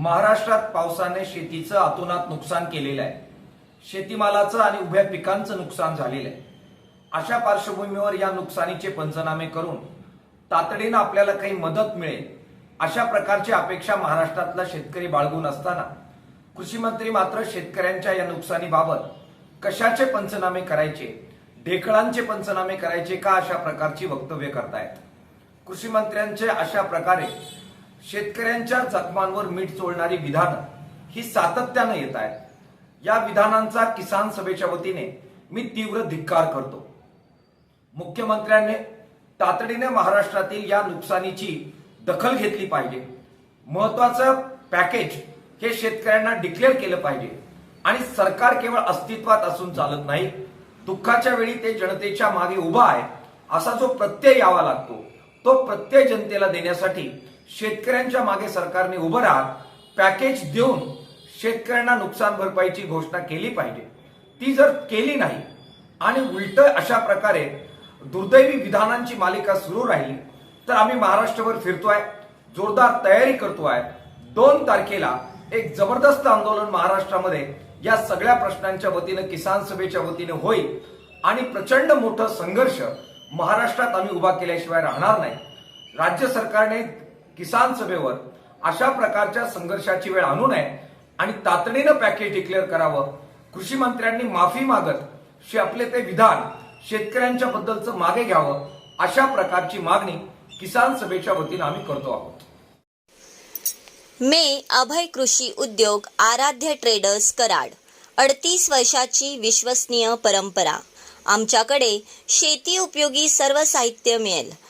महाराष्ट्रात पावसाने शेतीचं अतोनात नुकसान केलेलं आहे. शेतीमालाचं आणि उभ्या पिकांचं नुकसान झालेलं आहे. अशा पार्श्वभूमीवर या नुकसानीचे पंचनामे करून तातडीनं आपल्याला काही मदत मिळेल अशा प्रकारची अपेक्षा महाराष्ट्रातला शेतकरी बाळगून असताना कृषी मंत्री मात्र शेतकऱ्यांच्या या नुकसानीबाबत कशाचे पंचनामे करायचे ढेकळांचे पंचनामे करायचे का अशा प्रकारची वक्तव्य करतायत? कृषी मंत्र्यांचे अशा प्रकारे शेतकऱ्यांच्या जखमांवर मीठ चोळणारी विधानं ही सातत्यानं येत आहेत. या विधानांचा किसान सभेच्या वतीने मी तीव्र धिक्कार करतो. मुख्यमंत्र्यांनी तातडीने महाराष्ट्रातील या नुकसानीची दखल घेतली पाहिजे. महत्वाचं पॅकेज हे शेतकऱ्यांना डिक्लेअर केलं पाहिजे. आणि सरकार केवळ अस्तित्वात असून चालत नाही दुःखाच्या वेळी ते जनतेच्या मागे उभा आहे असा जो प्रत्यय यावा लागतो तो प्रत्यय जनतेला देण्यासाठी शेतकऱ्यांच्या मागे सरकारने उभं राहत पॅकेज देऊन शेतकऱ्यांना नुकसान भरपाईची घोषणा केली पाहिजे. ती जर केली नाही आणि उलट अशा प्रकारे दुर्दैवी विधानांची मालिका सुरू राहिली तर आम्ही महाराष्ट्रभर फिरतोय जोरदार तयारी करतोय. दोन तारखेला एक जबरदस्त आंदोलन महाराष्ट्रामध्ये या सगळ्या प्रश्नांच्या वतीनं किसान सभेच्या वतीनं होईल आणि प्रचंड मोठं संघर्ष महाराष्ट्रात आम्ही उभा केल्याशिवाय राहणार नाही. राज्य सरकारने किसान सभेवर अशा प्रकारच्या संघर्षाची वेळ आणू नये आणि तातडीनं पॅकेज डिक्लेअर करावं. कृषी मंत्र्यांनी माफी मागत शे आपले ते विधान शेतकऱ्यांच्या बद्दलचं मागे घ्यावं अशा प्रकारची मागणी किसान सभेच्या वतीनं आम्ही करतो आहोत. मे अभय कृषी उद्योग आराध्य ट्रेडर्स कराड. अडतीस वर्षाची विश्वसनीय परंपरा. आमच्याकडे शेती उपयोगी सर्व साहित्य मिळेल.